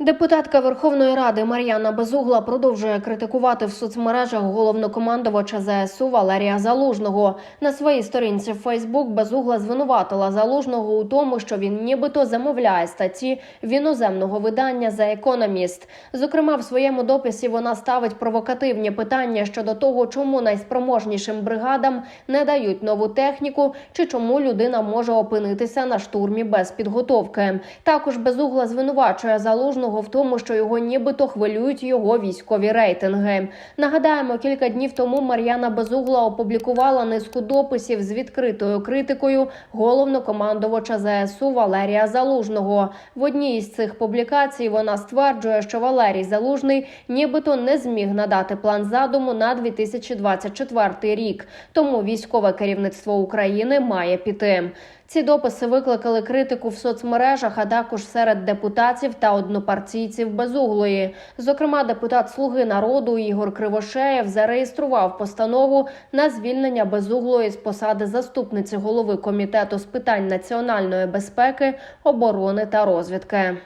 Депутатка Верховної Ради Мар'яна Безугла продовжує критикувати в соцмережах головнокомандувача ЗСУ Валерія Залужного. На своїй сторінці в Фейсбук Безугла звинуватила Залужного у тому, що він нібито замовляє статті в іноземного видання за економіст. Зокрема, в своєму дописі вона ставить провокативні питання щодо того, чому найспроможнішим бригадам не дають нову техніку, чи чому людина може опинитися на штурмі без підготовки. Також Безугла звинувачує Залужного в тому, що його нібито хвилюють його військові рейтинги. Нагадаємо, кілька днів тому Мар'яна Безугла опублікувала низку дописів з відкритою критикою головнокомандувача ЗСУ Валерія Залужного. В одній із цих публікацій вона стверджує, що Валерій Залужний нібито не зміг надати план задуму на 2024 рік. Тому військове керівництво України має піти. Ці дописи викликали критику в соцмережах, а також серед депутатів та однопартійців безуглої. Зокрема, депутат Слуги народу Ігор Кривошеєв зареєстрував постанову на звільнення безуглої з посади заступниці голови комітету з питань національної безпеки, оборони та розвідки.